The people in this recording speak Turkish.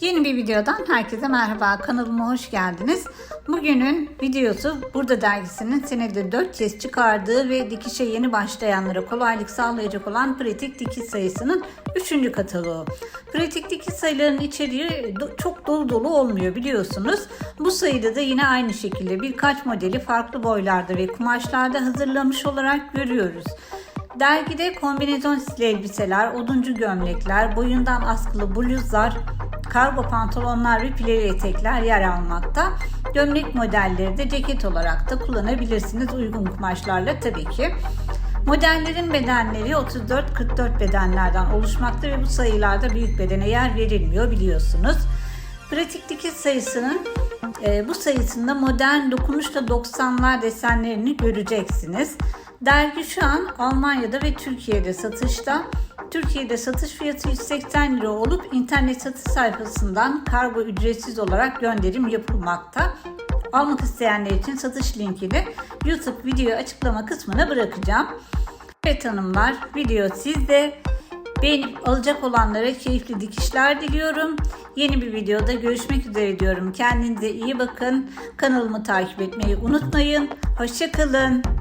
Yeni bir videodan herkese merhaba. Kanalıma hoş geldiniz. Bugünün videosu Burada Dergisi'nin senede 4 kez çıkardığı ve dikişe yeni başlayanlara kolaylık sağlayacak olan pratik dikiş sayısının 3. kataloğu. Pratik dikiş sayılarının içeriği çok dolu dolu olmuyor biliyorsunuz. Bu sayıda da yine aynı şekilde birkaç modeli farklı boylarda ve kumaşlarda hazırlamış olarak görüyoruz. Dergide kombinezon elbiseler, oduncu gömlekler, boyundan askılı bluzlar, kargo pantolonlar ve pileli etekler yer almakta. Gömlek modelleri de ceket olarak da kullanabilirsiniz uygun kumaşlarla tabii ki. Modellerin bedenleri 34-44 bedenlerden oluşmakta ve bu sayılarda büyük bedene yer verilmiyor biliyorsunuz. Pratik dikiş sayısının e, bu sayısında modern dokunuşla 90'lar desenlerini göreceksiniz. Dergi şu an Almanya'da ve Türkiye'de satışta. Türkiye'de satış fiyatı 180 lira olup internet satış sayfasından kargo ücretsiz olarak gönderim yapılmakta. Almak isteyenler için satış linkini YouTube video açıklama kısmına bırakacağım. Evet hanımlar video sizde. Beğenip alacak olanlara keyifli dikişler diliyorum. Yeni bir videoda görüşmek üzere diyorum. Kendinize iyi bakın. Kanalımı takip etmeyi unutmayın. Hoşçakalın.